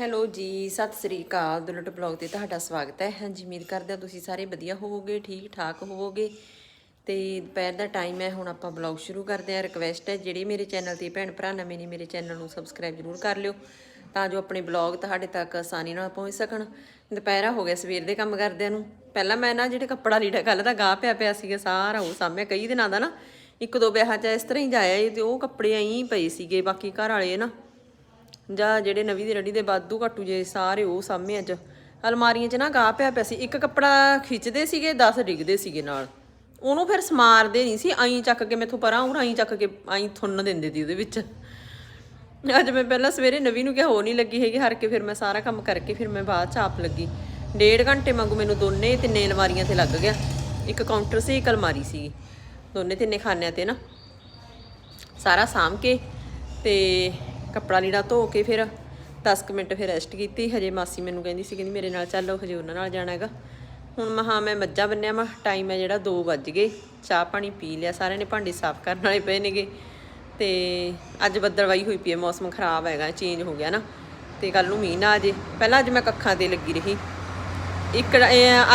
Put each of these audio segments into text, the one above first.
Hello ਜੀ, ਸਤਿ ਸ੍ਰੀ ਅਕਾਲ। Dulat blog ਤੇ ਤੁਹਾਡਾ ਸਵਾਗਤ ਹੈ। ਹਾਂਜੀ, ਉਮੀਦ ਕਰਦੇ ਹਾਂ ਤੁਸੀਂ ਸਾਰੇ ਵਧੀਆ ਹੋਵੋਗੇ ਠੀਕ ਠਾਕ ਹੋਵੋਗੇ। ਤੇ ਦੁਪਹਿਰ ਦਾ ਟਾਈਮ ਹੈ, ਹੁਣ ਆਪਾਂ ਬਲੌਗ ਸ਼ੁਰੂ ਕਰਦੇ ਹਾਂ। ਰਿਕਵੈਸਟ ਹੈ, ਜਿਹੜੇ ਮੇਰੇ ਚੈਨਲ ਤੇ ਭੈਣ ਭਰਾ ਨਵੇਂ ਨੇ, ਮੇਰੇ ਚੈਨਲ ਨੂੰ ਸਬਸਕ੍ਰਾਈਬ ਜ਼ਰੂਰ ਕਰ ਲਿਓ, ਤਾਂ ਜੋ ਆਪਣੇ ਬਲੌਗ ਤੁਹਾਡੇ ਤੱਕ ਆਸਾਨੀ ਨਾਲ ਪਹੁੰਚ ਸਕਣ। ਦੁਪਹਿਰਾ ਹੋ ਗਿਆ, ਸਵੇਰ ਦੇ ਕੰਮ ਕਰਦਿਆਂ ਨੂੰ। ਪਹਿਲਾਂ ਮੈਂ ਨਾ ਜਿਹੜੇ ਕੱਪੜਾ ਲੀੜਾ ਕੱਲ ਦਾ ਗਾਹ ਪਿਆ ਪਿਆ ਸੀਗਾ, ਸਾਰਾ ਉਹ ਸਾਹਮਣੇ ਕਈ ਦਿਨਾਂ ਦਾ ਨਾ, ਇੱਕ ਦੋ ਵਿਆਹਾਂ 'ਚ ਇਸ ਤਰ੍ਹਾਂ ਹੀ ਜਾਇਆ ਸੀ, ਤੇ ਉਹ ਕੱਪੜੇ ਐਂ ਪਏ ਸੀਗੇ, ਬਾਕੀ ਘਰ ਵਾਲੇ ਨਾ ਜਾਂ ਜਿਹੜੇ ਨਵੀਂ ਦੀ ਰੜੀ ਦੇ ਬਾਦੂ ਘਾਟੂ ਜੇ ਸਾਰੇ ਉਹ ਸਾਹਮਣੇ ਅੱਜ। ਅਲਮਾਰੀਆਂ 'ਚ ਨਾ ਗਾਹ ਪਿਆ ਪਿਆ ਸੀ। ਇੱਕ ਕੱਪੜਾ ਖਿੱਚਦੇ ਸੀਗੇ 10 ਡਿੱਗਦੇ ਸੀਗੇ ਨਾਲ। ਉਹਨੂੰ ਫਿਰ ਸਮਾਰਦੇ ਨਹੀਂ ਸੀ। ਐਂ ਚੱਕ ਕੇ ਮੈਥੋਂ ਪਰਾਂ ਉਹ ਐਂ ਚੱਕ ਕੇ ਐਂ ਥੁੰਨ ਦਿੰਦੇ ਸੀ ਉਹਦੇ ਵਿੱਚ। ਅੱਜ ਮੈਂ ਪਹਿਲਾਂ ਸਵੇਰੇ ਨਵੀਂ ਨੂੰ ਕਿਹਾ ਹੋ ਨਹੀਂ ਲੱਗੀ ਹੈਗੀ, ਹਰ ਕੇ ਫਿਰ ਮੈਂ ਸਾਰਾ ਕੰਮ ਕਰਕੇ ਫਿਰ ਮੈਂ ਬਾਅਦ ਚ ਆਪ ਲੱਗੀ। ਡੇਢ ਘੰਟੇ ਵਾਂਗੂ ਮੈਨੂੰ ਦੋਨੇ ਤਿੰਨੇ ਅਲਮਾਰੀਆਂ ਤੇ ਲੱਗ ਗਿਆ। ਇੱਕ ਕਾਊਂਟਰ ਸੀ, ਇੱਕ ਅਲਮਾਰੀ ਸੀ। ਦੋਨੇ ਤਿੰਨੇ ਖਾਨਿਆਂ ਤੇ ਨਾ। ਸਾਰਾ ਸਾਂਭ ਕੇ ਤੇ ਕੱਪੜਾ ਲੀੜਾ ਧੋ ਕੇ ਫਿਰ 10 ਕੁ ਮਿੰਟ ਫਿਰ ਰੈਸਟ ਕੀਤੀ। ਹਜੇ ਮਾਸੀ ਮੈਨੂੰ ਕਹਿੰਦੀ ਸੀ, ਕਹਿੰਦੀ ਮੇਰੇ ਨਾਲ ਚੱਲੋ ਹਜੇ ਉਹਨਾਂ ਨਾਲ ਜਾਣਾ ਹੈਗਾ। ਹੁਣ ਮਹਾ ਮੈਂ ਮੱਝਾਂ ਬੰਨਿਆ ਮਾ ਟਾਈਮ ਹੈ ਜਿਹੜਾ 2 ਵੱਜ ਗਏ। ਚਾਹ ਪਾਣੀ ਪੀ ਲਿਆ, ਸਾਰਿਆਂ ਨੇ ਭਾਂਡੇ ਸਾਫ਼ ਕਰਨ ਵਾਲੇ ਪਏ ਨੇਗੇ। ਤੇ ਅੱਜ ਬੱਦਲਵਾਈ ਹੋਈ ਪਈ ਹੈ, ਮੌਸਮ ਖਰਾਬ ਹੈਗਾ ਚੇਂਜ ਹੋ ਗਿਆ ਨਾ। ਤੇ ਕੱਲ ਨੂੰ ਮੀਂਹ ਨਾ ਆ ਜੇ। ਪਹਿਲਾਂ ਅੱਜ ਮੈਂ ਕੱਖਾਂ ਤੇ ਲੱਗੀ ਰਹੀ। ਇੱਕ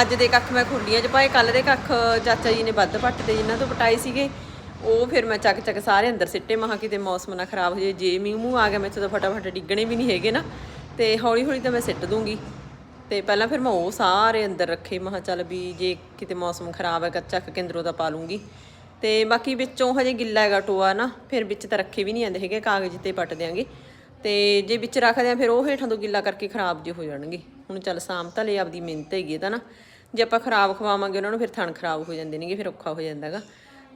ਅੱਜ ਦੇ ਕੱਖ ਮੈਂ ਖੁੱਲੀਆਂ ਚ ਪਾਏ ਕੱਲ ਦੇ ਕੱਖ ਚਾਚਾ ਜੀ ਨੇ ਵੱਧ ਪੱਟ ਤੇ ਜਿਨ੍ਹਾਂ ਤੋਂ ਪਟਾਏ ਸੀਗੇ। ਉਹ ਫਿਰ ਮੈਂ ਚੱਕ ਚੱਕ ਸਾਰੇ ਅੰਦਰ ਸਿੱਟੇ ਮਹਾ ਕਿਤੇ ਮੌਸਮ ਨਾ ਖਰਾਬ ਹੋ ਜਾਏ, ਜੇ ਮੀਂਹ ਮੂੰਹ ਆ ਗਿਆ ਮੈਥੋਂ ਤਾਂ ਫਟਾਫਟ ਡਿੱਗਣੇ ਵੀ ਨਹੀਂ ਹੈਗੇ ਨਾ। ਤੇ ਹੌਲੀ ਹੌਲੀ ਤਾਂ ਮੈਂ ਸਿੱਟ ਦੂੰਗੀ। ਤੇ ਪਹਿਲਾਂ ਫਿਰ ਮੈਂ ਉਹ ਸਾਰੇ ਅੰਦਰ ਰੱਖੇ ਮਹਾ ਚੱਲ ਵੀ ਜੇ ਕਿਤੇ ਮੌਸਮ ਖਰਾਬ ਹੈ ਚੱਕ ਕੇਂਦਰੋਂ ਅੰਦਰੋਂ ਤਾਂ ਪਾ ਲੂੰਗੀ। ਤੇ ਬਾਕੀ ਵਿੱਚੋਂ ਹਜੇ ਗਿੱਲਾ ਹੈਗਾ ਟੋਆ ਨਾ, ਫਿਰ ਵਿੱਚ ਤਾਂ ਰੱਖੇ ਵੀ ਨਹੀਂ ਆਂਦੇ ਹੈਗੇ, ਕਾਗਜ਼ ਤੇ ਪੱਟ ਦਿਆਂਗੇ। ਤੇ ਜੇ ਵਿੱਚ ਰੱਖਦੇ ਆ ਫਿਰ ਉਹ ਹੇਠਾਂ ਤੋਂ ਗਿੱਲਾ ਕਰਕੇ ਖਰਾਬ ਜੇ ਹੋ ਜਾਣਗੇ। ਹੁਣ ਚੱਲ ਸਾਮ ਤਾਂ ਲਈ ਆਪਦੀ ਮਿਹਨਤ ਹੈਗੀ ਤਾਂ ਨਾ। ਜੇ ਆਪਾਂ ਖਰਾਬ ਖਵਾਵਾਂਗੇ, ਉਹਨਾਂ ਨੂੰ ਫਿਰ ਥਣ ਖਰਾਬ ਹੋ ਜਾਂਦੇ ਨੇਗੇ, ਫਿਰ ਔਖਾ ਹੋ ਜਾਂਦਾਗਾ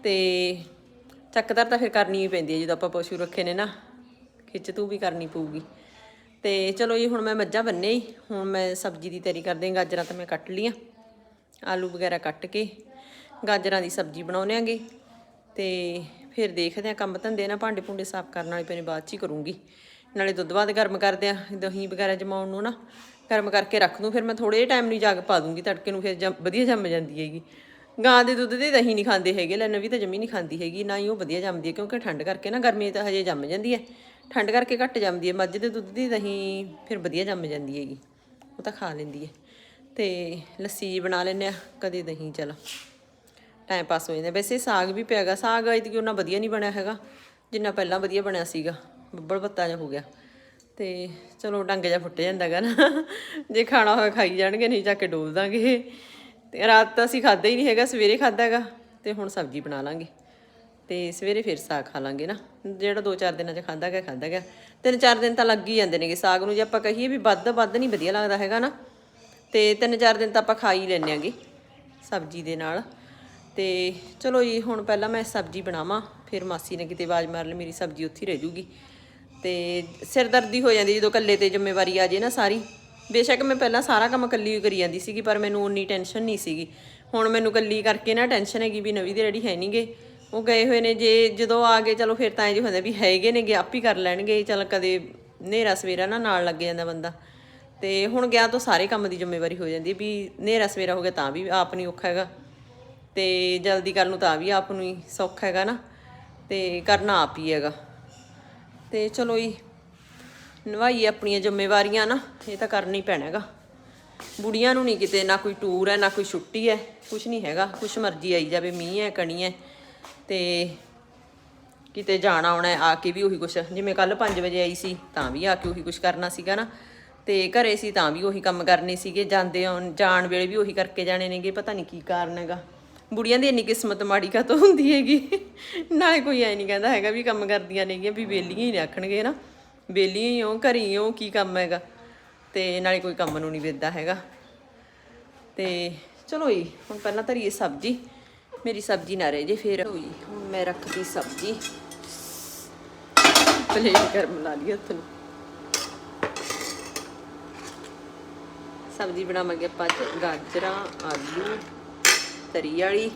ਤੇ ਚੱਕਦਾਰ ਤਾਂ ਫਿਰ ਕਰਨੀ ਹੀ ਪੈਂਦੀ ਹੈ, ਜਦੋਂ ਆਪਾਂ ਪਸ਼ੂ ਰੱਖੇ ਨੇ ਨਾ, ਖਿੱਚ ਤੂੰ ਵੀ ਕਰਨੀ ਪਊਗੀ। ਤੇ ਚਲੋ ਜੀ, ਹੁਣ ਮੈਂ ਮੱਝਾਂ ਬੰਨੇ ਹੀ ਹੁਣ ਮੈਂ ਸਬਜ਼ੀ ਦੀ ਤਿਆਰੀ ਕਰਦੇ ਹਾਂ, ਗਾਜਰਾਂ ਤਾਂ ਮੈਂ ਕੱਟ ਲੀਆਂ ਆਲੂ ਵਗੈਰਾ ਕੱਟ ਕੇ, ਗਾਜਰਾਂ ਦੀ ਸਬਜ਼ੀ ਬਣਾਉਣੇ ਆਂਗੇ ਤੇ ਫਿਰ ਦੇਖਦੇ ਆ ਕੰਮ ਧੰਦੇ ਨਾ ਭਾਂਡੇ ਭੁੰਡੇ ਸਾਫ਼ ਕਰਨ ਵਾਲੇ ਪਏ ਬਾਅਦ ਚ ਹੀ ਕਰੂੰਗੀ। ਨਾਲੇ ਦੁੱਧ ਬਾਅਦ ਗਰਮ ਕਰਦੇ ਆ ਦਹੀਂ ਵਗੈਰਾ ਜਮਾਉਣ ਨੂੰ ਨਾ, ਗਰਮ ਕਰਕੇ ਰੱਖ ਦੂੰ, ਫਿਰ ਮੈਂ ਥੋੜੇ ਜਿਹੇ ਟਾਈਮ ਲਈ ਜਾਗ ਪਾ ਦੂੰਗੀ, ਤੜਕੇ ਨੂੰ ਫਿਰ ਜੰਮ- ਵਧੀਆ ਜੰਮ ਜਾਂਦੀ ਹੈਗੀ। ਗਾਂ ਦੇ ਦੁੱਧ ਦੇ ਦਹੀਂ ਨਹੀਂ ਖਾਂਦੇ ਹੈਗੇ, ਲੈ ਨਵੀਂ ਤਾਂ ਜਮੀ ਨਹੀਂ ਖਾਂਦੀ ਹੈਗੀ, ਨਾ ਹੀ ਉਹ ਵਧੀਆ ਜੰਮਦੀ ਹੈ, ਕਿਉਂਕਿ ਠੰਡ ਕਰਕੇ ਨਾ ਗਰਮੀ ਤਾਂ ਹਜੇ ਜੰਮ ਜਾਂਦੀ ਹੈ। ਠੰਡ ਕਰਕੇ ਘੱਟ ਜੰਮਦੀ ਹੈ, ਮੱਝ ਦੇ ਦੁੱਧ ਦੀ ਦਹੀਂ ਫਿਰ ਵਧੀਆ ਜੰਮ ਜਾਂਦੀ ਹੈਗੀ, ਉਹ ਤਾਂ ਖਾ ਲੈਂਦੀ ਹੈ। ਤੇ ਲੱਸੀ ਬਣਾ ਲੈਂਦੇ ਆ ਕਦੇ ਦਹੀਂ, ਚਲ ਟਾਈਮ ਪਾਸ ਹੋ ਜਾਂਦਾ। ਵੈਸੇ ਸਾਗ ਵੀ ਪਿਆਗਾ ਸਾਗ ਐਤਕੀ ਉਹਨਾਂ ਵਧੀਆ ਨਹੀਂ ਬਣਿਆ ਹੈਗਾ, ਜਿੰਨਾ ਪਹਿਲਾਂ ਵਧੀਆ ਬਣਿਆ ਸੀਗਾ, ਬੱਬਲ ਬੱਤਾ ਜਿਹਾ ਹੋ ਗਿਆ। ਤੇ ਚਲੋ ਡੰਗ ਜਿਹਾ ਫੁੱਟ ਜਾਂਦਾਗਾ ਨਾ, ਜੇ ਖਾਣਾ ਹੋਇਆ ਖਾਈ ਜਾਣਗੇ, ਨਹੀਂ ਜਾ ਕੇ ਡੋਲ ਦਾਂਗੇ ਤੇ ਰਾਤ ਤਾਂ ਅਸੀਂ ਖਾਦਾ ਹੀ ਨਹੀਂ ਹੈਗਾ, ਸਵੇਰੇ ਖਾਦਾਗਾ ਤੇ ਹੁਣ ਸਬਜ਼ੀ ਬਣਾ ਲਾਂਗੇ। ਤੇ ਸਵੇਰੇ ਫਿਰ ਸਾਗ ਖਾ ਲਾਂਗੇ ਨਾ। ਜਿਹੜਾ ਦੋ ਚਾਰ ਦਿਨਾਂ ਚ ਖਾਦਾ ਗਿਆ ਖਾਦਾ ਗਿਆ। ਤਿੰਨ ਚਾਰ ਦਿਨ ਤਾਂ ਲੱਗ ਹੀ ਜਾਂਦੇ ਨੇਗੇ ਸਾਗ ਨੂੰ। ਜੇ ਆਪਾਂ ਕਹੀਏ ਵੀ ਵੱਧ ਵੱਧ ਨਹੀਂ ਵਧੀਆ ਲੱਗਦਾ ਹੈਗਾ ਨਾ, ਤੇ ਤਿੰਨ ਚਾਰ ਦਿਨ ਤਾਂ ਆਪਾਂ ਖਾ ਹੀ ਲੈਂਦੇ ਆਂਗੇ ਸਬਜ਼ੀ ਦੇ ਨਾਲ। ਤੇ ਚਲੋ ਜੀ, ਹੁਣ ਪਹਿਲਾਂ ਮੈਂ ਸਬਜ਼ੀ ਬਣਾਵਾਂ, ਫਿਰ ਮਾਸੀ ਨੇ ਕਿਤੇ ਆਵਾਜ਼ ਮਾਰ ਲਈ, ਮੇਰੀ ਸਬਜ਼ੀ ਉੱਥੇ ਹੀ ਰਹਿ ਜੂਗੀ। ਤੇ ਸਿਰਦਰਦੀ ਹੋ ਜਾਂਦੀ ਜਦੋਂ ਇਕੱਲੇ ਤੇ ਜ਼ਿੰਮੇਵਾਰੀ ਆ ਜੇ ਨਾ ਸਾਰੀ। ਬੇਸ਼ੱਕ ਮੈਂ ਪਹਿਲਾਂ ਸਾਰਾ ਕੰਮ ਇਕੱਲੀ ਹੀ ਕਰੀ ਜਾਂਦੀ ਸੀਗੀ, ਪਰ ਮੈਨੂੰ ਉਨੀ ਟੈਨਸ਼ਨ ਨਹੀਂ ਸੀਗੀ। ਹੁਣ ਮੈਨੂੰ ਇਕੱਲੀ ਕਰਕੇ ਨਾ ਟੈਨਸ਼ਨ ਹੈਗੀ ਵੀ ਨਵੀਂ ਦੇ ਰੈਡੀ ਹੈ ਨਹੀਂਗੇ ਉਹ ਗਏ ਹੋਏ ਨੇ, ਜੇ ਜਦੋਂ ਆ ਗਏ, ਚਲੋ ਫਿਰ ਤਾਂ ਇਹ ਹੁੰਦਾ ਵੀ ਹੈਗੇ ਨੇਗੇ, ਆਪ ਹੀ ਕਰ ਲੈਣਗੇ। ਚਲ ਕਦੇ ਹਨੇਰਾ ਸਵੇਰਾ ਨਾ ਨਾਲ ਲੱਗ ਜਾਂਦਾ ਬੰਦਾ। ਤੇ ਹੁਣ ਗਿਆ ਤਾਂ ਸਾਰੇ ਕੰਮ ਦੀ ਜ਼ਿੰਮੇਵਾਰੀ ਹੋ ਜਾਂਦੀ ਵੀ ਹਨੇਰਾ ਸਵੇਰਾ ਹੋ ਗਿਆ ਤਾਂ ਵੀ ਆਪ ਨਹੀਂ ਔਖਾ ਹੈਗਾ। ਤੇ ਜਲਦੀ ਕਰਨ ਨੂੰ ਤਾਂ ਵੀ ਆਪ ਨੂੰ ਹੀ ਸੌਖਾ ਹੈਗਾ ਨਾ। ਤੇ ਕਰਨਾ ਆਪ ਹੀ ਹੈਗਾ। ਤੇ ਚਲੋ ਜੀ ਨਿਭਾਈਏ ਆਪਣੀਆਂ ਜ਼ਿੰਮੇਵਾਰੀਆਂ ਨਾ, ਇਹ ਤਾਂ ਕਰਨੀ ਪੈਣਾ ਹੈਗਾ। ਬੁੜੀਆਂ ਨੂੰ ਨਹੀਂ ਕਿਤੇ ਨਾ ਕੋਈ ਟੂਰ ਹੈ, ਨਾ ਕੋਈ ਛੁੱਟੀ ਹੈ ਕੁਝ ਨਹੀਂ ਹੈਗਾ। ਕੁਛ ਮਰਜ਼ੀ ਆਈ ਜਾਵੇ, ਮੀਂਹ ਹੈ, ਕਣੀ ਹੈ, ਤੇ ਕਿਤੇ ਜਾਣਾ ਆਉਣਾ ਆ ਕੇ ਵੀ ਉਹੀ ਕੁਛ। ਜਿਵੇਂ ਕੱਲ 5 ਵਜੇ ਆਈ ਸੀ, ਤਾਂ ਵੀ ਆ ਕੇ ਉਹੀ ਕੁਛ ਕਰਨਾ ਸੀਗਾ ਨਾ। ਤੇ ਘਰੇ ਸੀ, ਤਾਂ ਵੀ ਉਹੀ ਕੰਮ ਕਰਨੇ ਸੀਗੇ। ਜਾਂਦੇ ਆਉਣ, ਜਾਣ ਵੇਲੇ ਵੀ ਉਹੀ ਕਰਕੇ ਜਾਣੇ ਨੇਗੇ, ਪਤਾ ਨਹੀਂ ਕੀ ਕਾਰਨ ਹੈਗਾ। ਬੁੜੀਆਂ ਦੀ ਇੰਨੀ ਕਿਸਮਤ ਮਾੜੀ ਕਾ ਤੋਂ ਹੁੰਦੀ ਹੈਗੀ? ਨਾਲੇ ਕੋਈ ਐ ਨਹੀਂ ਕਹਿੰਦਾ ਹੈਗਾ ਵੀ ਕੰਮ ਕਰਦੀਆਂ ਨੇਗੀਆਂ, ਵੀ ਬੇਲੀਆਂ ਹੀ ਰੱਖਣਗੇ ਨਾ। ਬੇਲੀਆਂ ਹੀ ਹੋ ਘਰੀ ਹੋ ਕੀ ਕੰਮ ਹੈਗਾ? ਤੇ ਨਾਲੇ ਕੋਈ ਕੰਮ ਨੂੰ ਨਹੀਂ ਵੇਦਾ ਹੈਗਾ। ਤੇ ਚਲੋ ਜੀ, ਹੁਣ ਪਹਿਲਾਂ ਧਰੀਏ ਸਬਜ਼ੀ। ਮੇਰੀ ਸਬਜ਼ੀ ਨਾ ਰਹਿ ਜੇ ਫੇਰ। ਹੋਈ ਹੁਣ ਮੈਂ ਰੱਖਦੀ ਸਬਜ਼ੀ। ਪਲੇਟ ਗਰਮ ਲਾ ਲਈ ਹੱਥ ਨੂੰ। ਸਬਜ਼ੀ ਬਣਾਵਾਂਗੇ ਆਪਾਂ ਅੱਜ ਗਾਜਰਾਂ, ਆਲੂ, ਤਰੀ ਵਾਲੀ।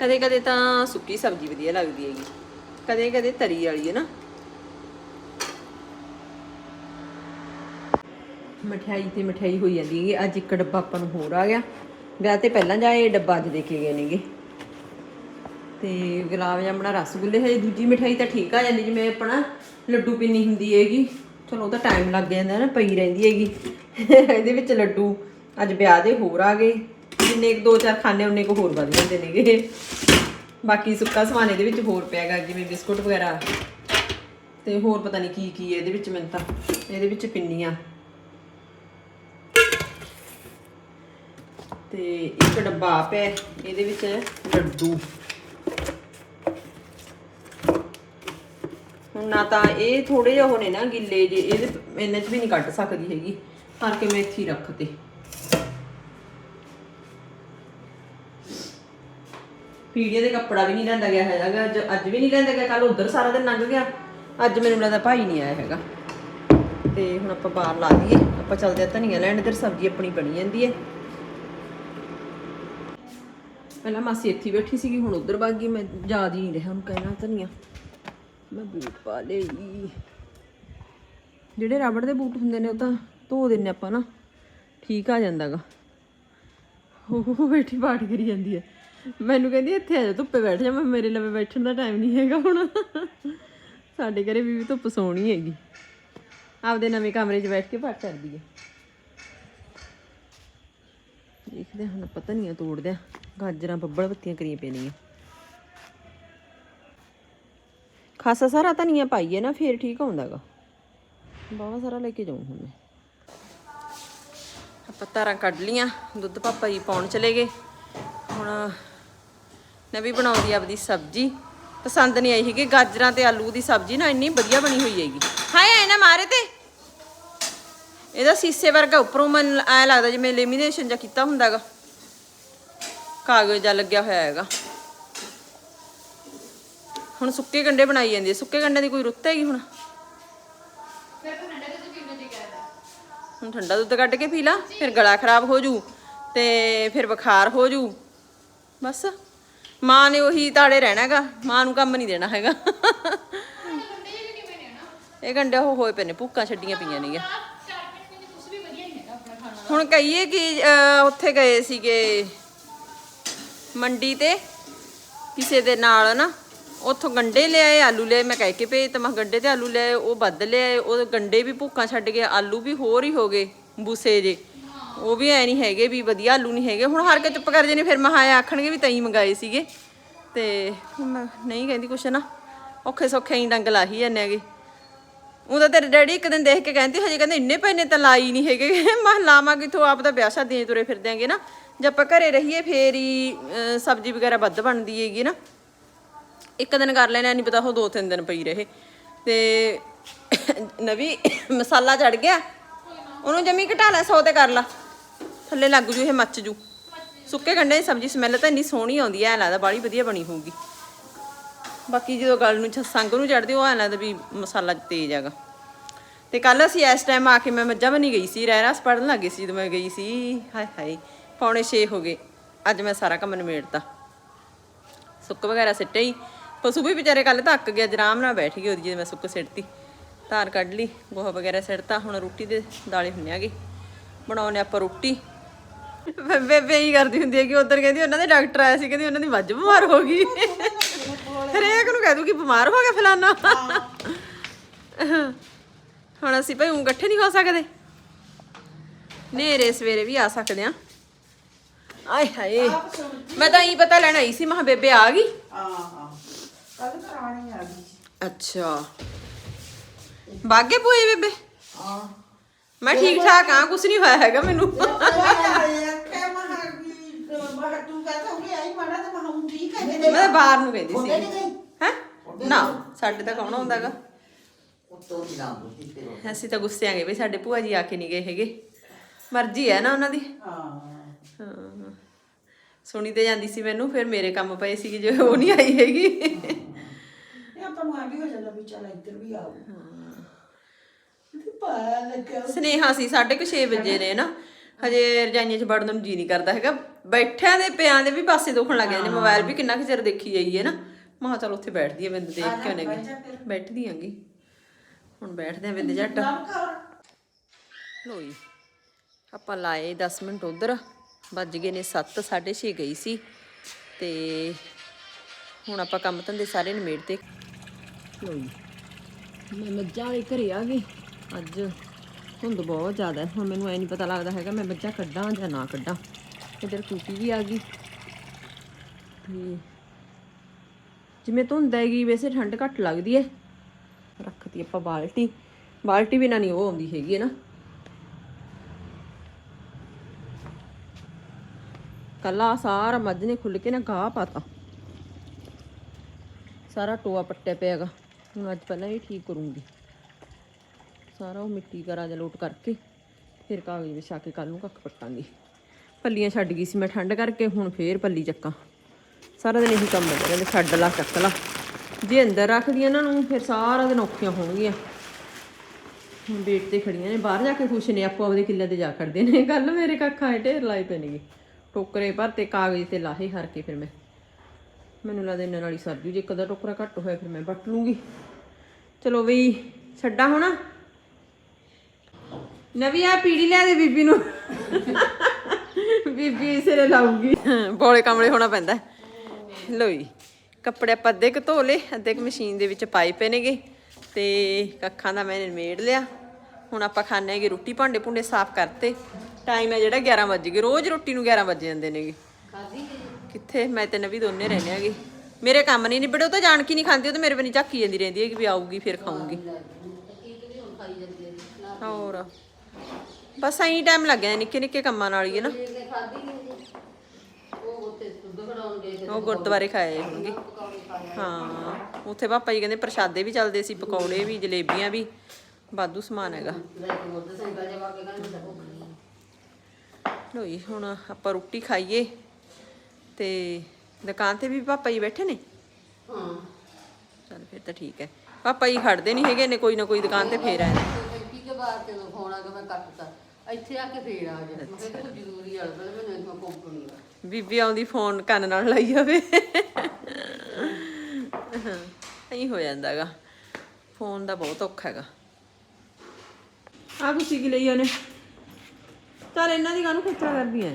ਕਦੇ ਕਦੇ ਤਾਂ ਸੁੱਕੀ ਸਬਜ਼ੀ ਵਧੀਆ ਲੱਗਦੀ ਹੈਗੀ। ਕਦੇ ਕਦੇ ਤਰੀ ਵਾਲੀ ਹੈ ਨਾ। ਮਠਿਆਈ ਤੇ ਮਠਿਆਈ ਹੋਈ ਜਾਂਦੀ ਹੈਗੀ। ਅੱਜ ਇੱਕ ਡੱਬਾ ਆਪਾਂ ਨੂੰ ਹੋਰ ਆ ਗਿਆ। ਵਿਆਹ ਤੇ ਪਹਿਲਾਂ ਜਾਏ ਡੱਬਾ ਅੱਜ ਦੇ ਕੇ ਗਏ ਨੇਗੇ। ਤੇ ਗੁਲਾਬ ਜਾਮਣਾ ਰਸਗੁੱਲੇ ਹਜੇ ਦੂਜੀ ਮਿਠਾਈ ਤਾਂ ਠੀਕ ਆ ਜਾਂਦੀ। ਜਿਵੇਂ ਆਪਣਾ ਲੱਡੂ ਪਿੰਨੀ ਹੁੰਦੀ ਹੈਗੀ। ਚਲੋ ਉਹ ਤਾਂ ਟਾਈਮ ਲੱਗ ਜਾਂਦਾ ਨਾ, ਪਈ ਰਹਿੰਦੀ ਹੈਗੀ। ਇਹਦੇ ਵਿੱਚ ਲੱਡੂ ਅੱਜ ਵਿਆਹ ਦੇ ਹੋਰ ਆ ਗਏ। ਜਿੰਨੇ ਕੁ ਦੋ ਚਾਰ ਖਾਣੇ, ਉਹਨੇ ਕੋ ਹੋਰ ਵਧ ਜਾਂਦੇ ਨੇਗੇ। ਬਾਕੀ ਸੁੱਕਾ ਸਮਾਨ ਇਹਦੇ ਵਿੱਚ ਹੋਰ ਪਿਆਗਾ ਜਿਵੇਂ ਬਿਸਕੁਟ ਵਗੈਰਾ। ਤੇ ਹੋਰ ਪਤਾ ਨਹੀਂ ਕੀ ਕੀ ਹੈ ਇਹਦੇ ਵਿੱਚ ਮੈਨੂੰ ਤਾਂ ਇਹਦੇ ਵਿੱਚ ਪਿੰਨੀਆਂ। ਤੇ ਇੱਕ ਡੱਬਾ ਪਿਆ ਹੈ, ਇਹਦੇ ਵਿੱਚ ਲੱਡੂ। ਹੁਣ ਨਾ ਤਾਂ ਇਹ ਥੋੜੇ ਜਿਹਾ ਹੋਣੇ ਨਾ ਗਿੱਲੇ ਜੇ ਇਹਦੇ ਇਹਨਾਂ 'ਚ ਵੀ ਨਹੀਂ ਕੱਢ ਸਕਦੀ ਹੈਗੀ। ਕਰਕੇ ਮੈਂ ਇੱਥੇ ਹੀ ਰੱਖਤੇ ਪੀੜੀਏ ਦੇ ਕੱਪੜਾ ਵੀ ਨਹੀਂ ਲੈਂਦਾ ਗਿਆ ਹੈਗਾ, ਅੱਜ ਅੱਜ ਵੀ ਨਹੀਂ ਲੈਂਦਾ ਗਿਆ ਕੱਲ ਉਧਰ ਸਾਰਾ ਦਿਨ ਲੰਘ ਗਿਆ। ਅੱਜ ਮੈਨੂੰ ਲੱਗਦਾ ਭਾਈ ਨਹੀਂ ਆਇਆ ਹੈਗਾ। ਤੇ ਹੁਣ ਆਪਾਂ ਬਾਹਰ ਲਾ ਦਈਏ, ਆਪਾਂ ਚੱਲਦੇ ਆ ਧਨੀਆ ਲੈਣ, ਇੱਧਰ ਸਬਜ਼ੀ ਆਪਣੀ ਬਣੀ ਜਾਂਦੀ ਹੈ। ਪਹਿਲਾਂ ਮਾਸੀ ਇੱਥੇ ਬੈਠੀ ਸੀਗੀ, ਹੁਣ ਉਧਰ ਵਗ ਗਈ, ਮੈਂ ਯਾਦ ਹੀ ਨਹੀਂ ਰਿਹਾ ਉਹਨੂੰ ਕਹਿਣਾ ਧਨੀਆ। ਮੈਂ ਬੂਟ ਪਾ ਲਈ ਜਿਹੜੇ ਰਬੜ ਦੇ ਬੂਟ ਹੁੰਦੇ ਨੇ, ਉਹ ਤਾਂ ਧੋ ਦਿੰਨੇ ਆਪਾਂ ਨਾ, ਠੀਕ ਆ ਜਾਂਦਾਗਾ। ਉਹ ਬੈਠੀ ਪਾਠ ਕਰੀ ਜਾਂਦੀ ਹੈ। ਮੈਨੂੰ ਕਹਿੰਦੀ, ਇੱਥੇ ਆ ਜਾ, ਧੁੱਪੇ ਬੈਠ ਜਾ, ਮੈਂ ਮੇਰੇ ਲਵੇ ਬੈਠਣ ਦਾ ਟਾਈਮ ਨਹੀਂ ਹੈਗਾ ਹੁਣ। ਸਾਡੇ ਘਰੇ ਵੀ ਧੁੱਪ ਸੋਹਣੀ ਹੈਗੀ। ਆਪਦੇ ਨਵੇਂ ਕਮਰੇ 'ਚ ਬੈਠ ਕੇ ਪਾਠ ਕਰਦੀ ਹੈ। ਦੇਖਦੇ ਹੁਣ ਪਤਾ ਨਹੀਂ ਤੋੜਦੇ ਗਾਜਰਾਂ, ਬੱਬਲ ਬੱਤੀਆਂ ਕਰੀਆਂ ਪੈਣੀਆਂ। ਖਾਸਾ ਸਾਰਾ ਧਨੀਆ ਪਾਈਏ ਨਾ, ਫੇਰ ਠੀਕ ਆਉਂਦਾਗਾ। ਬਾਵਾ ਸਾਰਾ ਲੈ ਕੇ ਜਾਉਂ ਹੁਣ ਮੈਂ। ਆਪਾਂ ਤਾਰਾਂ ਕੱਢ ਲੀਆਂ ਦੁੱਧ ਪਾਪਾ ਜੀ ਪਾਉਣ ਚਲੇ ਗਏ। ਹੁਣ ਨਵੀਂ ਬਣਾਉਂਦੀ ਆ ਆਪਦੀ ਸਬਜ਼ੀ। ਪਸੰਦ ਨਹੀਂ ਆਈ ਸੀਗੀ। ਗਾਜਰਾਂ ਤੇ ਆਲੂ ਦੀ ਸਬਜ਼ੀ ਨਾ ਇੰਨੀ ਵਧੀਆ ਬਣੀ ਹੋਈ ਹੈਗੀ। ਹਾਏ ਐ ਨਾ ਮਾਰੇ ਤੇ। ਇਹਦਾ ਸੀਸੇ ਵਰਗਾ ਉੱਪਰੋਂ ਮੈਨੂੰ ਐ ਲੱਗਦਾ ਜਿਵੇਂ ਲੈਮੀਨੇਸ਼ਨ ਜਾਂ ਕੀਤਾ ਹੁੰਦਾਗਾ। ਕਾਗਜ਼ ਜਾਂ ਲੱਗਿਆ ਹੋਇਆ ਹੈਗਾ। ਹੁਣ ਸੁੱਕੇ ਗੰਡੇ ਬਣਾਈ ਜਾਂਦੀ ਸੁੱਕੇ ਗੰਡੇ ਦੀ ਕੋਈ ਰੁੱਤ ਹੈਗੀ ਹੁਣ? ਹੁਣ ਠੰਡਾ ਦੁੱਧ ਕੱਢ ਕੇ ਪੀ ਲਾ ਫਿਰ ਗਲਾ ਖਰਾਬ ਹੋ ਜੂ ਤੇ ਫਿਰ ਬੁਖਾਰ ਹੋ ਜੂ। ਬਸ। ਮਾਂ ਨੇ ਉਹੀ ਤਾੜੇ ਰਹਿਣਾਗਾ ਮਾਂ ਨੂੰ ਕੰਮ ਨਹੀਂ ਦੇਣਾ ਹੈਗਾ। ਇਹ ਗੰਡੇ ਉਹ ਹੋਏ ਪਏ ਨੇ ਭੁੱਕਾਂ ਛੱਡੀਆਂ ਪਈਆਂ ਨੇਗੀਆਂ। ਹੁਣ ਕਹੀਏ ਕਿ ਅਹ, ਉੱਥੇ ਗਏ ਸੀਗੇ ਮੰਡੀ ਤੇ ਕਿਸੇ ਦੇ ਨਾਲ ਨਾ ਉੱਥੋਂ ਗੰਡੇ ਲਿਆਏ ਆਲੂ ਲਿਆਏ ਮੈਂ ਕਹਿ ਕੇ ਭੇਜ ਤਾਂ ਮੈਂ ਗੰਡੇ ਤੇ ਆਲੂ ਲਿਆਏ ਉਹ ਵੱਧ ਲਿਆਏ ਉਹ ਗੰਡੇ ਵੀ ਭੁੱਕਾਂ ਛੱਡ ਗਏ ਆਲੂ ਵੀ ਹੋਰ ਹੀ ਹੋ ਗਏ ਬੂਸੇ ਜੇ। ਉਹ ਵੀ ਐ ਨਹੀਂ ਹੈਗੇ ਵੀ ਵਧੀਆ, ਆਲੂ ਨਹੀਂ ਹੈਗੇ। ਹੁਣ ਹਰ ਕੇ ਚੁੱਪ ਕਰ ਨੇ ਫਿਰ ਮੈਂ ਆਇਆ ਆਖਣਗੇ ਵੀ ਤਈ ਮੰਗਾਏ ਸੀਗੇ। ਤੇ ਮੈਂ ਨਹੀਂ ਕਹਿੰਦੀ ਕੁਛ ਨਾ। ਔਖੇ ਸੌਖੇ ਹੀ ਡੰਗ ਲਾਹੀ ਜਾਂਦੇ ਹੈਗੇ। ਉਹਦਾ ਤੇਰੇ ਡੈਡੀ ਇੱਕ ਦਿਨ ਦੇਖ ਕੇ ਕਹਿੰਦੇ, ਹਜੇ ਕਹਿੰਦੇ ਇੰਨੇ ਪੈਨੇ ਤਾਂ ਲਾਈ ਨਹੀਂ ਹੈਗੇ। ਮੈਂ ਕਿਹਾ ਲਾਵਾਂ ਕਿਥੋਂ, ਆਪ ਤਾਂ ਵਿਆਹ ਸ਼ਾਦੀਆਂ 'ਚ ਤੁਰੇ ਫਿਰਦੇ ਆਂਗੇ ਨਾ। ਜੇ ਆਪਾਂ ਘਰੇ ਰਹੀਏ, ਫੇਰ ਹੀ ਸਬਜ਼ੀ ਵਗੈਰਾ ਵੱਧ ਬਣਦੀ ਹੈਗੀ ਨਾ। ਇੱਕ ਦਿਨ ਕਰ ਲੈਣਾ ਨਹੀਂ ਪਤਾ ਉਹ ਦੋ ਤਿੰਨ ਦਿਨ ਪਈ ਰਹੇ। ਤੇ ਨਵੀਂ ਮਸਾਲਾ ਚੜ ਗਿਆ। ਉਹਨੂੰ ਜਮੀ ਘਟਾ ਲੈ 100 ਤੇ ਕਰ ਲਾ। ਥੱਲੇ ਲੱਗ ਜੂ, ਇਹ ਮੱਚ ਜੂ। ਸੁੱਕੇ ਗੰਢੇ ਦੀ ਸਬਜ਼ੀ ਸਮੈਲ ਤਾਂ ਇੰਨੀ ਸੋਹਣੀ ਆਉਂਦੀ ਐ ਲੱਗਦਾ ਬਾੜੀ ਵਧੀਆ ਬਣੀ ਹੋਊਗੀ। ਬਾਕੀ ਜਦੋਂ ਗੱਲ ਨੂੰ ਛ- ਸੰਗ ਨੂੰ ਚੜਦੀ ਉਹ ਐ ਲੱਗਦਾ ਵੀ ਮਸਾਲਾ ਤੇਜ਼ ਹੈਗਾ। ਤੇ ਕੱਲ ਅਸੀਂ ਇਸ ਟਾਈਮ ਆ ਕੇ ਮੈਂ ਮੱਝਾਂ ਬਣੀ ਗਈ ਸੀ, ਰਹਿਰਾਸ ਪੜਨ ਲੱਗੇ ਸੀ, ਜਦੋਂ ਮੈਂ ਗਈ ਸੀ। ਹਾਏ ਹਾਏ, ਪੌਣੇ 6 ਹੋ ਗਏ। ਅੱਜ ਮੈਂ ਸਾਰਾ ਕੰਮ ਨਿਮੇੜਤਾ ਸੁੱਕ ਵਗੈਰਾ ਸਿੱਟੇ ਹੀ। ਪਸ਼ੂ ਵੀ ਵਿਚਾਰੇ ਕੱਲ ਥੱਕ ਗਿਆ ਆਰਾਮ ਨਾਲ ਬੈਠ ਗਏ ਉਹਦੀ ਜਦੋਂ ਮੈਂ ਸੁੱਕ ਸਿੱਟਤੀ। ਧਾਰ ਕੱਢ ਲਈ, ਗੋਹਾ ਵਗੈਰਾ ਸਿੱਟਤਾ, ਹੁਣ ਰੋਟੀ ਦੇ ਦਾਲੇ ਹੁੰਨੇ ਆਗੇ ਬਣਾਉਣੇ ਆਪਾਂ ਰੋਟੀ। ਬੇਬੇ ਹੀ ਕਰਦੀ ਹੁੰਦੀ ਹੈ ਕਿ ਉਧਰ ਕਹਿੰਦੀ ਉਹਨਾਂ ਦੇ ਡਾਕਟਰ ਆਇਆ ਸੀ, ਕਹਿੰਦੀ ਉਹਨਾਂ ਦੀ ਮੱਝ ਬਿਮਾਰ ਹੋ ਗਈ। ਹਰੇਕ ਨੂੰ ਕਹਿ ਦੂ ਕਿ ਬਿਮਾਰ ਹੋ ਗਿਆ ਫਲਾਨਾ। ਹੁਣ ਅਸੀਂ ਭਾਈ ਉਂ ਇਕੱਠੇ ਨਹੀਂ ਹੋ ਸਕਦੇ। ਨੇਰੇ ਸਵੇਰੇ ਵੀ ਆ ਸਕਦੇ ਆ ਆਏ ਹਾਏ, ਮੈਂ ਤਾਂ ਇਹ ਪਤਾ ਲੈਣਾ ਆਈ ਸੀ ਮਹਾ ਬੇਬੇ ਆ ਗਈ ਹਾਂ ਹਾਂ ਕੱਲ ਕਰਾਣੀ ਆ ਗਈ। ਅੱਛਾ। ਬਾਗੇ ਪੋਏ ਬੇਬੇ? ਹਾਂ। ਮੈਂ ਠੀਕ ਠਾਕ ਆ ਕੁਛ ਨਹੀਂ ਹੋਇਆ ਹੈਗਾ ਮੈਨੂੰ। ਮੈਂ ਬਾਹਰ ਨੂੰ ਕਹਿੰਦੀ ਸੀ। ਹੈ? ਨਾ ਸਾਡੇ ਤਾਂ ਕੌਣ ਤੇ ਅਸੀਂ ਤਾਂ ਗੁੱਸੇ ਆਂਗੇ ਵੀ ਸਾਡੇ ਭੂਆ ਜੀ ਆ ਕੇ ਨਹੀਂ ਗਏ ਹੈਗੇ। ਮਰਜ਼ੀ ਹੈ ਨਾ ਉਹਨਾਂ ਦੀ। ਹਾਂ। ਹਾਂ। ਸੁਣੀ ਤੇ ਜਾਂਦੀ ਸੀ ਮੈਨੂੰ ਫਿਰ ਮੇਰੇ ਕੰਮ ਪਏ ਸੀ ਜੇ ਉਹ ਨਹੀਂ ਆਈ ਹੈਗੀ। ਇਹ ਆਪਾਂ ਨੂੰ ਆ ਵੀ ਹੋ ਜਾਂਦਾ ਵੀ ਚੱਲ ਇੱਧਰ ਵੀ ਆਓ। ਪਾ ਲੱਗਿਆ ਸਨੇਹਾ ਸੀ 6:30 ਵਜੇ ਨੇ ਨਾ। ਹਜੇ ਰਜਾਈਆਂ 'ਚ ਵੜਨ ਨੂੰ ਜੀ ਨਹੀਂ ਕਰਦਾ ਹੈਗਾ। ਬੈਠਿਆਂ ਦੇ ਪਿਆਂ ਦੇ ਵੀ ਪਾਸੇ ਦੁਖਣ ਲੱਗ ਜਾਂਦੇ ਮੋਬਾਈਲ ਵੀ ਕਿੰਨਾ ਕੁ ਚਿਰ ਦੇਖੀ ਜਾਈਏ ਨਾ। ਮਹਾ ਚਲ ਉੱਥੇ ਬੈਠਦੀ ਆ ਬਿੰਦ ਦੇਖ ਕੇ ਉਹਨੇ ਬੈਠਦੀ ਆਂਗੀ। ਹੁਣ ਬੈਠਦੇ ਆ ਬਿੰਦ ਝੱਟ ਕੰਮ ਕਰ। ਲੋ ਜੀ ਆਪਾਂ ਲਾਏ 10 ਮਿੰਟ ਉਧਰ। ਵੱਜ ਗਏ ਨੇ 7 6:30 ਗਈ ਸੀ। ਤੇ ਹੁਣ ਆਪਾਂ ਕੰਮ ਧੰਦੇ ਸਾਰੇ ਨਿਮੇੜਤੇ ਲੋ ਜੀ ਮੈਂ ਮੱਝਾਂ ਵਾਲੇ ਘਰੇ ਆ ਗਈ। ਅੱਜ ਧੁੰਦ ਬਹੁਤ ਜ਼ਿਆਦਾ ਹੁਣ ਮੈਨੂੰ ਐ ਨਹੀਂ ਪਤਾ ਲੱਗਦਾ ਹੈਗਾ ਮੈਂ ਮੱਝਾਂ ਕੱਢਾਂ ਜਾਂ ਨਾ ਕੱਢਾਂ। ਇਧਰ ਕੂਪੀ ਵੀ ਆ ਗਈ। ਤੇ ਜਿਵੇਂ ਧੁੰਦ ਹੈਗੀ, ਵੈਸੇ ਠੰਡ ਘੱਟ ਲੱਗਦੀ ਹੈ। ਰੱਖਤੀ ਆਪਾਂ ਬਾਲਟੀ। ਬਾਲਟੀ ਬਿਨਾਂ ਨਹੀਂ ਉਹ ਆਉਂਦੀ ਹੈਗੀ ਹੈ ਨਾ। ਕੱਲਾ ਸਾਰਾ ਮੱਝ ਨੇ ਖੁੱਲ ਕੇ ਨਾ ਗਾਹ ਪਾਤਾ। ਸਾਰਾ ਟੋਆ ਪੱਟਿਆ ਪਿਆਗਾ ਹੁਣ ਅੱਜ ਪਹਿਲਾਂ ਇਹ ਠੀਕ ਕਰੂੰਗੀ। ਸਾਰਾ ਉਹ ਮਿੱਟੀ ਕਰਾ ਜਾਂ ਲੋਟ ਕਰਕੇ ਫਿਰ ਕਾਗਜ਼ ਵਿਛਾ ਕੇ ਕੱਲ ਨੂੰ ਕੱਖ ਪੱਟਾਂਗੀ। ਪੱਲੀਆਂ ਛੱਡ ਗਈ ਸੀ ਮੈਂ ਠੰਡ ਕਰਕੇ, ਹੁਣ ਫੇਰ ਪੱਲੀ ਚੱਕਾਂ। ਸਾਰਾ ਦਿਨ ਇਹੀ ਕੰਮ ਲੱਗਾ ਰਹਿੰਦਾ, ਛੱਡ ਲਾ, ਚੱਕ ਲਾ। ਜੇ ਅੰਦਰ ਰੱਖਦੀ ਇਹਨਾਂ ਨੂੰ, ਫਿਰ ਸਾਰਾ ਦਿਨ ਔਖੀਆਂ ਹੋਣਗੀਆਂ। ਹੁਣ ਬੇਟ ਤੇ ਖੜੀਆਂ ਨੇ, ਬਾਹਰ ਜਾ ਕੇ ਖੁਸ਼ ਨੇ, ਆਪੋ ਆਪਦੇ ਕਿੱਲੇ ਤੇ ਜਾ ਖੜਦੇ ਨੇ। ਕੱਲ ਮੇਰੇ ਕੱਖਾਂ 'ਚ ਢੇਰ ਲਾਏ ਪਏ ਨੇਗੇ। ਟੋਕਰੇ ਭਰ ਤੇ ਕਾਗਜ਼ ਤੇ ਲਾਹੇ ਹਰ ਕੇ ਫਿਰ ਮੈਂ। ਮੈਨੂੰ ਲੱਗਦਾ ਇਹਨਾਂ ਨਾਲ ਹੀ ਸਰ ਜੂ, ਜੇ ਇੱਕ ਅੱਧਾ ਟੋਕਰਾ ਘੱਟ ਹੋਇਆ ਫਿਰ ਮੈਂ ਵੱਟ ਲੂੰਗੀ। ਚਲੋ ਬਈ, ਛੱਡਾ ਹੋਣਾ। ਨਵੀਂ ਆ ਪੀੜੀ ਲਿਆ ਦੇ ਬੀਬੀ ਨੂੰ। ਬੀਬੀ ਇਸੇ ਲਾਉਂਗੀ ਬੋਲੇ ਕਮਲੇ ਹੋਣਾ ਪੈਂਦਾ ਲੋ ਜੀ ਕੱਪੜੇ ਆਪਾਂ ਅੱਧੇ ਕੁ ਧੋ ਲਏ ਅੱਧੇ ਕੁ ਮਸ਼ੀਨ ਦੇ ਵਿੱਚ ਪਾਈ ਪਏ ਨੇਗੇ। ਤੇ ਕੱਖਾਂ ਦਾ ਮੈਂ ਨਿਮੇੜ ਲਿਆ। ਹੁਣ ਆਪਾਂ ਖਾਣੇ ਹੈਗੇ ਰੋਟੀ ਭਾਂਡੇ ਭੁੰਡੇ ਸਾਫ਼ ਕਰਤੇ। ਟਾਈਮ ਹੈ ਜਿਹੜਾ 11 ਵਜ ਗਏ। ਰੋਜ਼ ਰੋਟੀ ਨੂੰ 11 ਵਜ ਜਾਂਦੇ ਨੇਗੇ। ਕਿੱਥੇ? ਮੈਂ ਤੇ ਨਵੀ ਦੋਨੇ ਰਹਿੰਦੇ ਹੈਗੇ। ਮੇਰੇ ਕੰਮ ਨਹੀਂ ਨਿਬੜੇ ਉਹ ਤਾਂ ਜਾਣ ਕੀ ਨਹੀਂ ਖਾਂਦੀ ਉਹ ਤਾਂ ਮੇਰੇ ਬਣੀ ਝਾਕੀ ਜਾਂਦੀ ਰਹਿੰਦੀ ਹੈ ਕਿ ਵੀ ਆਊਗੀ ਫਿਰ ਖਾਊਂਗੀ। ਹੋਰ? ਬਸ ਐਂ ਟਾਈਮ ਲੱਗ ਗਿਆ ਨਿੱਕੇ ਨਿੱਕੇ ਕੰਮਾਂ ਨਾਲ ਹੀ ਹੈ ਨਾ। ਉਹ ਗੁਰਦੁਆਰੇ ਖਾਏ ਹੋਣਗੇ। ਹਾਂ ਉੱਥੇ ਪਾਪਾ ਜੀ ਕਹਿੰਦੇ ਪ੍ਰਸ਼ਾਦੇ ਵੀ ਚੱਲਦੇ ਸੀ ਪਕੌੜੇ ਵੀ ਜਲੇਬੀਆਂ ਵੀ ਵਾਧੂ ਸਮਾਨ ਹੈਗਾ। ਲੋ ਜੀ ਹੁਣ ਆਪਾਂ ਰੋਟੀ ਖਾਈਏ ਤੇ ਦੁਕਾਨ ਤੇ ਵੀ ਪਾਪਾ ਜੀ ਬੈਠੇ ਨੇ? ਹਾਂ। ਚਲ ਫਿਰ ਤਾਂ ਠੀਕ ਹੈ। ਪਾਪਾ ਜੀ ਖੜਦੇ ਨਹੀਂ ਹੈਗੇ ਨੇ ਕੋਈ ਨਾ ਕੋਈ ਦੁਕਾਨ ਤੇ ਫੇਰ ਆਏ ਨੇ। ਕੀ ਕੇ ਬਾਅਦ ਤੇ ਫੋਨ ਆ ਕੇ ਮੈਂ ਕੱਟਤਾ ਇੱਥੇ ਆ ਕੇ ਫੇਰ ਆ ਜਾ ਮੈਂ ਕਿਹਾ ਤੂੰ ਜ਼ਰੂਰੀ ਆ ਪਰ ਮੈਨੂੰ ਇੱਕ ਕੰਪਨੀ ਆ ਬੀਬੀ ਆਉਂਦੀ ਫੋਨ ਕੰਨ ਨਾਲ ਲਾਈ ਜਾਵੇ। ਐਂ ਹੋ ਜਾਂਦਾਗਾ। ਫੋਨ ਦਾ ਬਹੁਤ ਔਖਾ ਹੈਗਾ। ਆ ਕੁਛ ਕੀ ਲਈ ਉਹਨੇ ਚਲ ਇਹਨਾਂ ਦੀ ਕਾਹਨੂੰ ਖੇਚਲਾ ਕਰਦੀਆਂ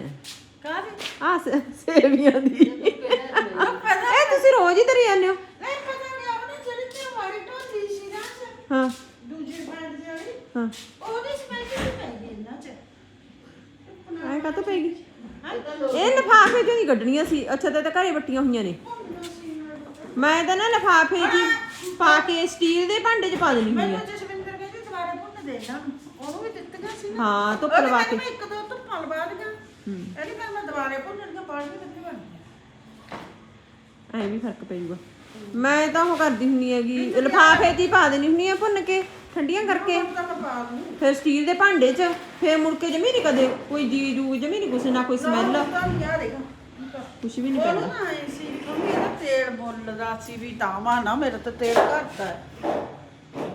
ਕਾਹਦੇ? ਆ ਸੇਵੀਆਂ ਦੀ। ਇਹ ਤੁਸੀਂ ਰੋਜ਼ ਹੀ ਤਰੀ ਜਾਂਦੇ ਹੋ? ਨਹੀਂ ਪਤਾ ਨਹੀਂ ਆਪਣੀ ਜਿਹੜੀ ਤੇ ਵਾਲੀ ਢੋਲੀ ਸੀ ਨਾ ਹਾਂ। ਦੂਜੀ ਬੈਂਡ ਜਿਹੜੀ ਹਾਂ ਸਮੈਲ ਕਿੱਥੇ ਪੈ ਗਈ ਇਹਨਾਂ ਐ ਕਾਤੋਂ ਪੈ ਗਈ? ਇਹ ਲਫਾਫੇ ਚੋਂ ਹੀ ਕੱਢਣੀਆਂ ਸੀ ਅੱਛਾ ਤੇ ਤਾਂ ਘਰੇ ਵੱਟੀਆਂ ਹੋਈਆਂ ਨੇ। ਮੈਂ ਤਾਂ ਨਾ ਲਫਾਫੇ 'ਚ ਪਾ ਕੇ ਸਟੀਲ ਦੇ ਭਾਂਡੇ 'ਚ ਪਾ ਦੇਣੀ ਹੁੰਦੀ ਆ। ਮੈਨੂੰ ਜਸਵਿੰਦਰ ਕਹਿੰਦੀ ਦੁਬਾਰਾ ਭੁੰਨ ਦੇ ਇਹਨਾਂ ਨੂੰ ਉਹਨੂੰ ਵੀ ਦਿੱਤੀਆਂ ਸੀ ਨਾ। ਹਾਂ ਧੁੱਪ ਲਵਾ ਕੇ। ਮੈਂ ਇੱਕ ਦੋ ਧੁੱਪਾਂ ਲਵਾ ਦੀਆਂ ਇਹਦੀ ਕਹਿੰਦਾ ਮੈਂ ਦੁਬਾਰੇ ਭੁੰਨਣੀਆਂ ਪਾਣੀ ਕਿੱਥੇ ਬਣ ਗਿਆ ਐ ਵੀ ਫ਼ਰਕ ਪੈ ਮੈਂ ਤਾਂ ਉਹ ਕਰਦੀ ਹੁੰਨੀ ਹੈਗੀ ਲਫਾਫੇ 'ਚ ਹੀ ਪਾ ਦੇਣੀ ਹੁੰਨੀ ਆ ਭੁੰਨ ਕੇ। ਠੰਡੀਆਂ ਕਰਕੇ। ਫਿਰ ਸਟੀਲ ਦੇ ਭਾਂਡੇ 'ਚ ਫਿਰ ਮੁੜ ਕੇ ਜਮੀ ਨਹੀਂ ਕਦੇ ਕੋਈ ਜੀ ਜੂ ਜਮੀ ਨਹੀਂ ਕੁਛ ਨਾ ਕੋਈ ਸਮੈਲ ਕੁਛ ਵੀ ਨਹੀਂ ਪੈਂਦਾ ਨਾ ਆਏ ਸੀ ਮੰਮੀ ਇਹਦਾ ਤੇਲ ਬੋਲਦਾ ਸੀ ਵੀ ਤਾਂ ਵਾ ਨਾ ਮੇਰਾ ਤਾਂ ਤੇਲ ਘੱਟ ਹੈ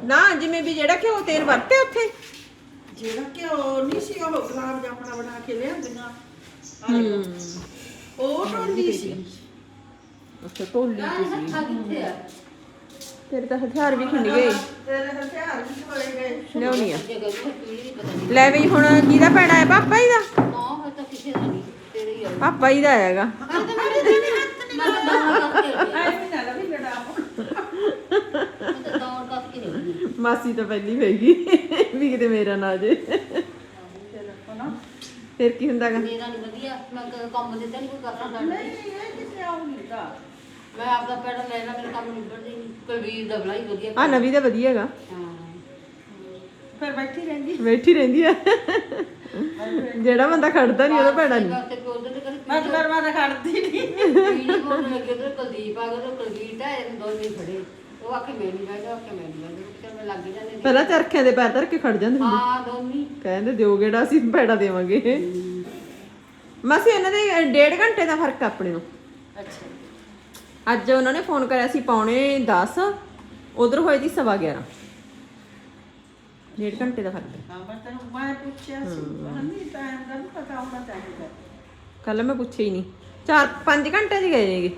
ਨਾ ਜਿਵੇਂ ਵੀ ਜਿਹੜਾ ਘਿਓ ਤੇਲ ਵਰਤੇ ਉੱਥੇ। ਜਿਹੜਾ ਕਿ ਉਹ ਨਹੀਂ ਸੀ ਉਹ ਗੁਲਾਬ ਜਾਮਣਾ ਬਣਾ ਕੇ ਲਿਆਂਦੀਆਂ। ਹੂੰ। ਉਹ ਢੋਲੀ ਸੀ। ਉੱਥੇ 'ਚ ਸੀ ਹੱਥਾਂ ਕਿੱਥੇ ਆ? ਤੇਰੇ ਤਾਂ ਹਥਿਆਰ ਵੀ ਖੁੰਡ ਗਏ। ਤੇਰੇ ਹਥਿਆਰ ਵੀ ਗਏ ਲਿਆਉਣੀ ਆ। ਦੀ ਨਹੀਂ ਲੈ ਵੀ ਹੁਣ ਕਿਹਦਾ ਪੈਣਾ ਹੈ? ਪਾਪਾ ਜੀ ਦਾ? ਨਾ ਫਿਰ ਤਾਂ ਕਿਸੇ ਦਾ ਨਹੀਂ ਤੇਰੇ ਹੀ ਆ ਪਾਪਾ ਜੀ ਦਾ ਹੈਗਾ। ਮਾਸੀ ਤਾਂ ਪਹਿਲੀ ਪੈਗੀ ਵੀ ਕਿਤੇ ਮੇਰਾ ਨਾ ਜੇ। ਫਿਰ ਕੀ ਹੁੰਦਾਗਾ? ਮੇਰਾ ਨਹੀਂ ਵਧੀਆ। ਮੈਂ ਕੰਮ ਦਿੱਤਾ ਨਹੀਂ ਕੋਈ ਕਰਨਾ ਨਹੀਂ ਇਹ ਕਿੱਥੇ ਆਉਂਗੀ ਤਾਂ। ਮੈਂ ਆਪਦਾ ਪੈੜਾ ਲੈ ਲਾ ਮੇਰਾ ਕੰਮ ਨਿਬੜਦਾ ਹੀ ਨਹੀਂ ਕੁਲਵੀਰ ਦਾ ਬਲਾਈ ਵਧੀਆ। ਆ ਨਵੀਂ ਦਾ ਵਧੀਆ ਹੈਗਾ। ਹਾਂ। ਫਿਰ ਬੈਠੀ ਰਹਿੰਦੀ। ਬੈਠੀ ਰਹਿੰਦੀ ਆ। ਜਿਹੜਾ ਬੰਦਾ ਖੜਦਾ ਨਹੀਂ ਉਹਦਾ ਭੈੜਾ ਨਹੀਂ ਮੈਂ ਤਾਂ ਮੈਂ ਤਾਂ ਖੜਦੀ ਨਹੀਂ ਵੀਡੀਓ ਬੋਲਣ ਲੱਗੇ ਉਧਰ ਕੁਲਦੀਪ ਆ ਗਿਆ ਕੁਲਵੀਰ ਦਾ ਇਹ ਦੋਨੇ ਖੜੇ ਉਹ ਆਖੇ ਮੈਂ ਨਹੀਂ ਬੈਠਾ ਆਖੇ ਮੈਂ ਨਹੀਂ ਬੈਠਾ ਤੇ ਮੈਂ ਲੱਗ ਜਾਂਦੇ ਨੇ ਪਹਿਲਾਂ ਚਰਖਿਆਂ ਦੇ ਪੈਰ ਧਰ ਕੇ ਖੜ ਜਾਂਦੇ ਹੁੰਦੇ। ਹਾਂ ਦੋਨੀ ਕਹਿੰਦੇ ਦਿਓ ਗੇੜਾ ਅਸੀਂ ਭੈੜਾ ਦੇਵਾਂਗੇ। ਮਾਸੀ ਇਹਨਾਂ ਦੇ ਡੇਢ ਘੰਟੇ ਦਾ ਫ਼ਰਕ ਆ ਆਪਣੇ ਨੂੰ। ਅੱਛਾ। ਅੱਜ ਉਹਨਾਂ ਨੇ ਫੋਨ ਕਰਿਆ ਸੀ ਪੌਣੇ 10 ਉਧਰ ਹੋਏ ਦੀ ਸਵਾ 11 ਡੇਢ ਘੰਟੇ ਦਾ ਫ਼ਰਕ ਹੈ। ਹਾਂ ਮੈਂ ਤੈਨੂੰ ਮੈਂ ਪੁੱਛਿਆ ਸੀ ਨਹੀਂ ਟਾਈਮ ਦਾ ਨੀ ਪਤਾ ਹੋਣਾ ਚਾਹੀਦਾ। ਕੱਲ ਮੈਂ ਪੁੱਛਿਆ ਹੀ ਨਹੀਂ। 4 5 ਘੰਟੇ 'ਚ ਗਏ ਨੇਗੇ।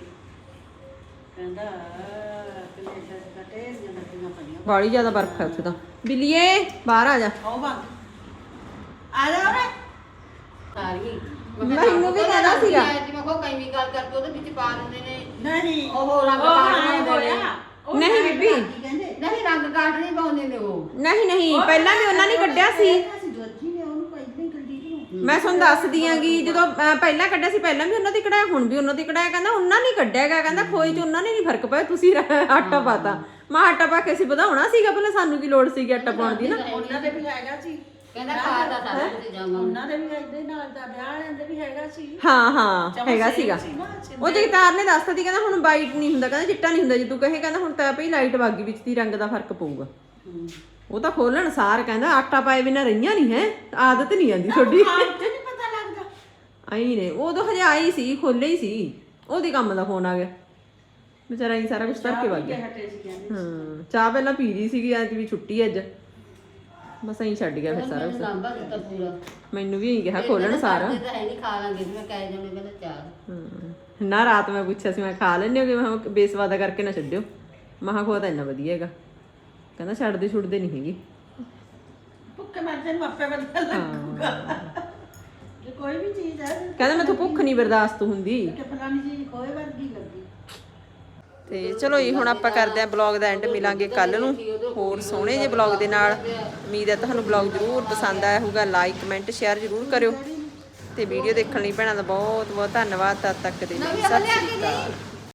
ਕਹਿੰਦਾ ਕਨੇਡਾ ਦਾ ਟੇਸ ਬਾੜੀ ਜ਼ਿਆਦਾ ਬਰਫ਼ ਹੈ ਉੱਥੇ ਤਾਂ। ਬਿੱਲੀਏ ਬਾਹਰ ਆ ਜਾ। ਆਓ ਬੰਦ ਆ ਜਾ ਓਰੇ ਸਾਰੀ ਮੈਨੂੰ ਵੀ ਕਹਿਣਾ ਸੀਗਾ। ਮੈਂ ਕੋ ਕਈ ਵੀ ਗੱਲ ਕਰਕੇ ਉਹਦੇ ਵਿੱਚ ਪਾ ਦਿੰਦੇ ਨੇ। ਨਹੀਂ। ਉਹ ਰੰਗ ਨਹੀਂ ਐਂ ਬੀਬੀ। ਕੀ ਕਹਿੰਦੇ? ਨਹੀਂ ਰੰਗ ਕਾਟ ਨਹੀਂ ਪਾਉਂਦੇ ਨੇ ਉਹ। ਨਹੀਂ ਨਹੀਂ ਪਹਿਲਾਂ ਵੀ ਉਹਨਾਂ ਨੇ ਕੱਢਿਆ ਸੀ। ਮੈਂ ਤੁਹਾਨੂੰ ਦੱਸਦੀ ਆਂਗੀ ਜਦੋਂ ਪਹਿਲਾਂ ਕੱਢਿਆ ਸੀ ਪਹਿਲਾਂ ਵੀ ਉਹਨਾਂ ਦੀ ਕਢਾਇਆ ਹੁਣ ਵੀ ਉਹਨਾਂ ਦੀ ਕਢਾਇਆ ਕਹਿੰਦਾ ਉਹਨਾਂ ਨੇ ਕੱਢਿਆ ਹੈਗਾ ਕਹਿੰਦਾ ਖੋਏ ਚ ਉਹਨਾਂ ਨੇ ਨਹੀਂ ਫ਼ਰਕ ਪਾਇਆ ਤੁਸੀਂ ਆਟਾ ਪਾਤਾ। ਮੈਂ ਆਟਾ ਪਾ ਕੇ ਅਸੀਂ ਵਧਾਉਣਾ ਸੀਗਾ ਪਹਿਲਾਂ ਸਾਨੂੰ ਕੀ ਲੋੜ ਸੀਗੀ ਆਟਾ ਪਾਉਣ ਦੀ ਨਾ? ਉਹਨਾਂ ਦੇ ਵੀ ਹੈਗਾ ਸੀ ਕਹਿੰਦਾ ਖਾਦਾ ਸਾਰਾ ਕੁਝ ਜਾਵਾਂ ਉਹਨਾਂ ਦੇ ਵੀ ਇਹਦੇ ਨਾਲ ਦਾ ਵਿਆਹ ਵਾਲਿਆਂ ਦੇ ਵੀ ਹੈਗਾ ਸੀ। ਹਾਂ ਹਾਂ ਹੈਗਾ ਸੀਗਾ। ਸੀ ਨਾ, ਉਹ ਜਗਤਾਰ ਨੇ ਦੱਸਤਾ ਸੀ ਕਹਿੰਦਾ ਹੁਣ ਵਾਈਟ ਨਹੀਂ ਹੁੰਦਾ ਕਹਿੰਦਾ ਚਿੱਟਾ ਨਹੀਂ ਹੁੰਦਾ ਜੇ ਤੂੰ ਕਹੇ ਕਹਿੰਦਾ ਹੁਣ ਤਾਂ ਪਈ ਲਾਈਟ ਵਾਗੀ ਵਿੱਚ ਦੀ ਰੰਗ ਦਾ ਫ਼ਰਕ ਪਊਗਾ। ਉਹ ਤਾਂ ਖੋਲਣ ਸਾਰ ਕਹਿੰਦਾ ਆਟਾ ਪਾਏ ਬਿਨਾਂ ਰਹੀਆਂ ਨਹੀਂ ਹੈ ਆਦਤ ਨਹੀਂ ਆਂਦੀ ਤੁਹਾਡੀ। ਹਾਂ ਤੇ ਨਹੀਂ ਪਤਾ ਲੱਗਦਾ। ਆਈ ਨੇ ਉਦੋਂ ਹਜੇ ਆਈ ਸੀ ਖੋਲੇ ਹੀ ਸੀ ਉਹਦੇ ਕੰਮ ਦਾ ਫੋਨ ਆ ਗਿਆ। ਵਿਚਾਰਾ ਹੀ ਸਾਰਾ ਕੁਝ ਧਰ ਕੇ ਵਗ ਗਿਆ। ਹਾਂ ਚਾਹ ਪਹਿਲਾਂ ਪੀ ਲਈ ਸੀਗੀ ਅੱਜ ਵੀ ਛੁੱਟੀ ਅੱਜ। ਬਸ ਐਂ ਛੱਡ ਗਿਆ ਫਿਰ ਸਾਰਾ ਕੁਛ। ਲੰਬਾ ਦਿੱਤਾ ਪੂਰਾ। ਮੈਨੂੰ ਵੀ ਇਹੀ ਕਿਹਾ ਖੋਲਣ ਸਾਰਾ। ਇਹ ਤਾਂ ਹੈ ਨਹੀਂ ਖਾ ਲਾਂਗੇ ਮੈਂ ਕਹਿ ਜਾਂਦੇ ਕਹਿੰਦਾ ਚਾਰ ਹਾਂ। ਨਾ ਰਾਤ ਮੈਂ ਪੁੱਛਿਆ ਸੀ ਮੈਂ ਖਾ ਲੈਣੇ ਹੋਗੇ ਮੈਂ ਕਿਹਾ ਬੇਸਵਾਦਾ ਕਰਕੇ ਨਾ ਛੱਡਿਓ। ਮਹਾ ਖੋਆ ਤਾਂ ਇੰਨਾ ਵਧੀਆ ਹੈਗਾ। ਕਹਿੰਦਾ ਛੱਡਦੇ ਛੁੱਟਦੇ ਨਹੀਂ ਹੈਗੀ। ਭੁੱਖੇ ਮਰਦੇ ਨੂੰ ਆਪੇ ਵਧੀਆ ਲੱਗੂਗਾ। ਜੇ ਕੋਈ ਵੀ ਚੀਜ਼ ਹੈ ਕਹਿੰਦਾ ਮੈਥੋਂ ਭੁੱਖ ਨਹੀਂ ਬਰਦਾਸ਼ਤ ਹੁੰਦੀ। ਕਿ ਫਲਾਣੀ ਚੀਜ਼ ਕੋਈ ਵਰਗੀ ਲੱਗੀ। ਤੇ ਚਲੋ ਜੀ, ਹੁਣ ਆਪਾਂ ਕਰਦੇ ਆਂ ਬਲੌਗ ਦਾ ਐਂਡ ਮਿਲਾਂਗੇ ਕੱਲ ਨੂੰ ਹੋਰ ਸੋਹਣੇ ਜਿਹੇ ਬਲੌਗ ਦੇ ਨਾਲ। ਉਮੀਦ ਹੈ ਤੁਹਾਨੂੰ ਬਲੌਗ ਜ਼ਰੂਰ ਪਸੰਦ ਆਇਆ ਹੋਊਗਾ ਲਾਈਕ ਕਮੈਂਟ ਸ਼ੇਅਰ ਜ਼ਰੂਰ ਕਰਿਓ। ਤੇ ਵੀਡੀਓ ਦੇਖਣ ਲਈ ਭੈਣਾਂ ਦਾ ਬਹੁਤ ਬਹੁਤ ਧੰਨਵਾਦ, ਤਦ ਤੱਕ ਦੇ ਲਈ। ਸਤਿ ਸ਼੍ਰੀ ਅਕਾਲ।